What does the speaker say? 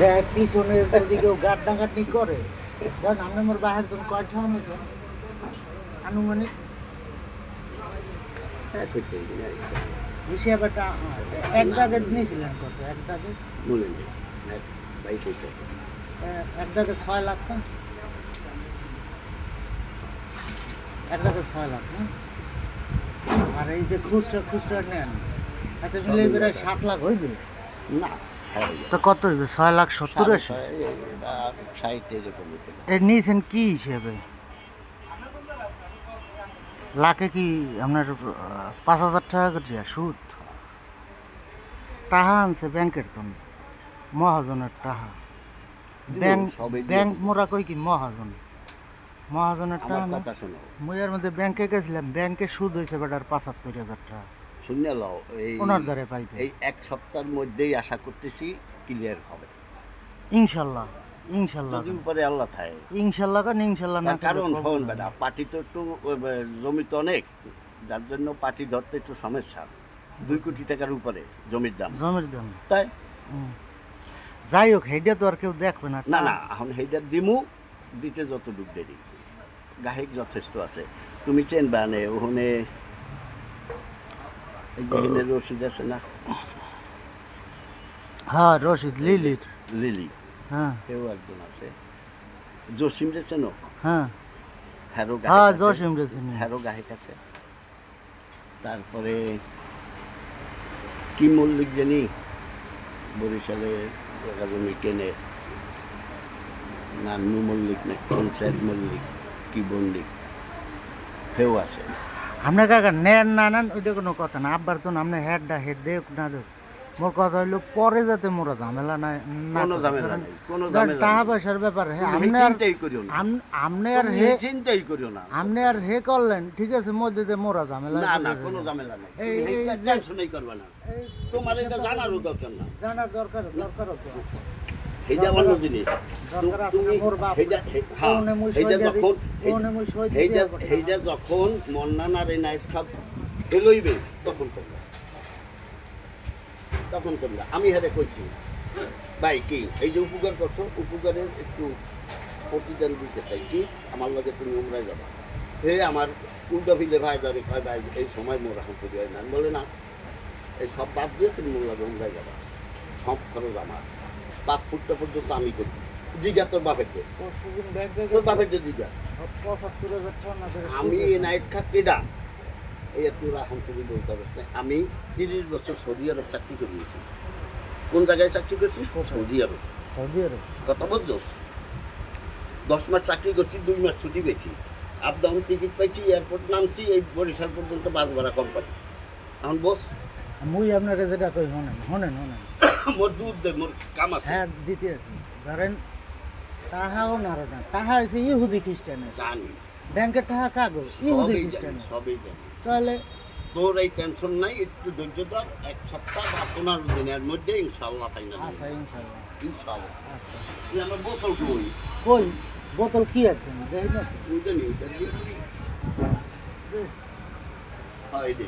দেখ পিছনে যদি কেউ গাট করে। ধরেন আপনি আমার বাহির তুমি কয়টা আনেছেন আনুমানিক? এক নিয়েছিলেন কত? এক দাগে ছয় লাখ না? এক দাগে ছয় লাখ না? আর এই যে খুচরা খুচরা নেন একটা মিলে সাত লাখ হইবে? না। তো কত হইবে? ছয় লাখ সত্তর আশি ষাট এরকম হইতে পারে। এ নিয়েছেন কি হিসেবে? লাখে কি আপনার পাঁচ হাজার টাকা করে সুদ? টাকা আনছে ব্যাংকের তো। মহাজনের টাকা ব্যাংক ব্যাংক মোরা কই কি মহাজন? মহাজনের টাকা এর মধ্যে ব্যাংকে গেছিলাম। ব্যাংকে সুদ হয়েছে বেটার পঁচাত্তর হাজার টাকা। শুনে লও এই ওনার পাইবে। এই এক সপ্তাহের মধ্যেই আশা করতেছি ক্লিয়ার হবে। ইনশাল্লাহ ইনশাল্লাহ। যদি উপরে আল্লাহ থাকে। ইনশাল্লাহ কারণ ইনশাল্লাহ না কারণ কবুল বেটা পার্টি তো একটু জমি তো অনেক যার জন্য পার্টি ধরতে একটু সমস্যা। দুই কোটি টাকার উপরে জমির দাম। জমির দাম। তাই? যাই হোক হেডে তো আর কেউ দেখবে না। না না এখন সেইটা দিমু দিতে যত ডুব দেরি। গাহিক যথেষ্ট আছে। তুমি চেন বানে ওখানে আছে না? হ্যাঁ রশিদ লিলির। লিলি। হ্যাঁ। কেউ একজন আছে। জসিম রে চেনো হ্যাঁ। হ্যারো হ্যাঁ হ্যারো আছে। তারপরে কি মল্লিক জানি? বরিশালে জমি কেনে। নান্নু মল্লিক না পঞ্চায়েত মল্লিক কি মল্লিক সেও আছে। আপনার কাকা নেন না নেন ওইটা কোনো কথা না। আব্বার তো আপনি হেডটা হেড দেখ না দেখ মোর কথা হইল পরে যাতে মোরা ঝামেলা না না কোনো ঝামেলা নাই কোনো ঝামেলা টাকা পয়সার ব্যাপার আপনি আর করিও না। আপনি আর হে চিন্তাই করিও না। আপনি আর হে করলেন ঠিক আছে মধ্যে দিয়ে মোরা ঝামেলা না না কোনো ঝামেলা নাই। এই- টেনশনই করবে না। তোমার এটা জানারও দরকার না। জানার দরকার দরকারও তো আছে। তুমি হ্যাঁ, যখন মন্নানার এই নাইট খাপ এলইবে তখন করবে। তখন করবে। আমি হারে কইছি ভাই কি এই যে উপকার করছ উপকারের একটু প্রতিদান দিতে চাই কি? আমার লগে তুমি উমরাই যাবা। হে আমার উল্টা ফিলে ভাই ধরে কয় ভাই এই সময় মোর এখন করি হয় না বলে না এই সব বাদ দিয়ে তুমি মোর লগে উমরাই যাবা। সব খরচ আমার। পাঁচ ফুটটা পর্যন্ত আমি করি। জিগা তোর বাপের দে। তোর বাপের দে জিগা। আমি। এই নাইট খা কেডা? এই তোর এখন তুমি বলতে পারছ। আমি তিরিশ বছর সৌদি আরব চাকরি করিয়েছি। কোন জায়গায় চাকরি করছি? Saudi Arab. Saudi Arab. কথা বুঝছ দশ মাস চাকরি করছি দুই মাস ছুটি পেয়েছি। আপ ডাউন টিকিট পাইছি এয়ারপোর্ট নামছি এই বরিশাল পর্যন্ত বাস ভাড়া কোম্পানি এখন বস। মুই আপনাকে যেটা কই হনেন হনেন হনেন মোর দুধ দে মোর কাম আছে। হ্যাঁ দিতে আছি। ধরেন তাহাও নারো না তাহা হয়েছে ইহুদি খ্রিস্টানের জানি। ব্যাংকের টাকা কাগজ ইহুদি খ্রিস্টানের সবই জানি। তাহলে তোর এই টেনশন নাই একটু ধৈর্য ধর এক সপ্তাহ বা পনেরো দিনের মধ্যে ইনশাল্লাহ ফাইনাল আচ্ছা ইনশাল্লাহ ইনশাল্লাহ আচ্ছা। তুই আমার বোতল কই? কই? বোতল কি আছে? না। দেখি না তুই কি দে। হয় রে